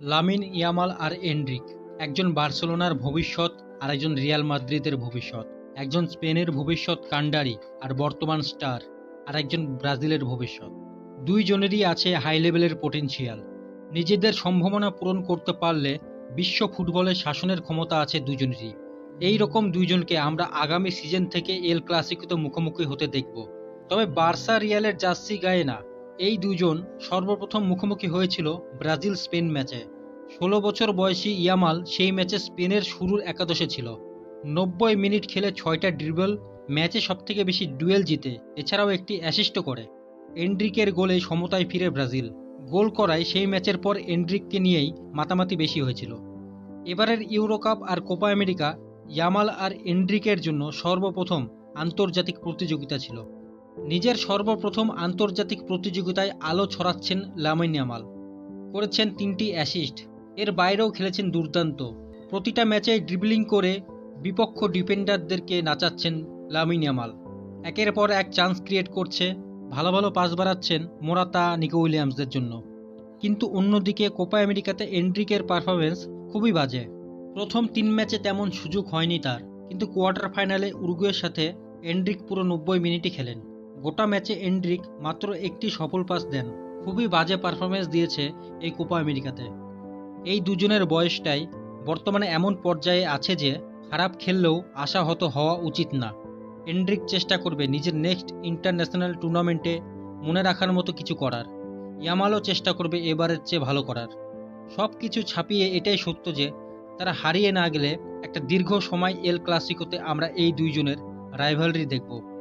Lamine Yamal আর Endrick, একজন বার্সেলোনার ভবিষ্যৎ আর একজন রিয়াল মাদ্রিদের ভবিষ্যৎ, একজন স্পেনের ভবিষ্যৎ কান্ডারি আর বর্তমান স্টার আর একজন ব্রাজিলের ভবিষ্যৎ। দুইজনেরই আছে হাই লেভেলের পোটেনশিয়াল। নিজেদের সম্ভাবনা পূরণ করতে পারলে বিশ্ব ফুটবলের শাসনের ক্ষমতা আছে দুজনেরই এই রকম দুইজনকে আমরা আগামী সিজন থেকে এল ক্লাসিকোতে মুখোমুখি হতে দেখব। তবে বার্সা রিয়ালের জার্সি গায়ে না এই দুজন সর্বপ্রথম মুখোমুখি হয়েছিল ব্রাজিল স্পেন ম্যাচে। ষোলো বছর বয়সী ইয়ামাল সেই ম্যাচে স্পেনের শুরুর একাদশে ছিল। নব্বই মিনিট খেলে ছয়টা ড্রিবল, ম্যাচে সবথেকে বেশি ডুয়েল জিতে, এছাড়াও একটি অ্যাসিস্ট করে। এন্ড্রিকের গোলে সমতায় ফিরে ব্রাজিল। গোল করায় সেই ম্যাচের পর এন্ড্রিককে নিয়েই মাতামাতি বেশি হয়েছিল। এবারের ইউরো কাপ আর কোপা আমেরিকা, ইয়ামাল আর এন্ড্রিকের জন্য সর্বপ্রথম আন্তর্জাতিক প্রতিযোগিতা ছিল। নিজের সর্বপ্রথম আন্তর্জাতিক প্রতিযোগিতায় আলো ছড়াচ্ছেন লামিন ইয়ামাল। করেছেন তিনটি অ্যাসিস্ট এর বাইরেও খেলেছেন দুর্দান্ত। প্রতিটা ম্যাচে ড্রিবলিং করে বিপক্ষ ডিফেন্ডারদেরকে নাচাচ্ছেন লামিন ইয়ামাল। একের পর এক চান্স ক্রিয়েট করছে, ভালো ভালো পাস বাড়াচ্ছেন মোরাতা নিকো উইলিয়ামসদের জন্য। কিন্তু অন্যদিকে কোপা আমেরিকাতে এন্ড্রিকের পারফরমেন্স খুবই বাজে। প্রথম তিন ম্যাচে তেমন সুযোগ হয়নি তার, কিন্তু কোয়ার্টার ফাইনালে উরুগুয়ের সাথে এন্ড্রিক পুরো নব্বই মিনিটই খেলেন। গোটা ম্যাচে এন্ড্রিক মাত্র একটি সফল পাস দেন। খুবই বাজে পারফরমেন্স দিয়েছে এই কোপা আমেরিকাতে। এই দুজনের বয়সটাই বর্তমানে এমন পর্যায়ে আছে যে খারাপ খেললেও আশাহত হওয়া উচিত না। এন্ড্রিক চেষ্টা করবে নিজের নেক্সট ইন্টারন্যাশনাল টুর্নামেন্টে মনে রাখার মতো কিছু করার। ইয়ামালও চেষ্টা করবে এবারের চেয়ে ভালো করার। সব কিছু ছাপিয়ে এটাই সত্য যে তারা হারিয়ে না গেলে একটা দীর্ঘ সময় এল ক্লাসিকোতে আমরা এই দুইজনের রাইভালরি দেখব।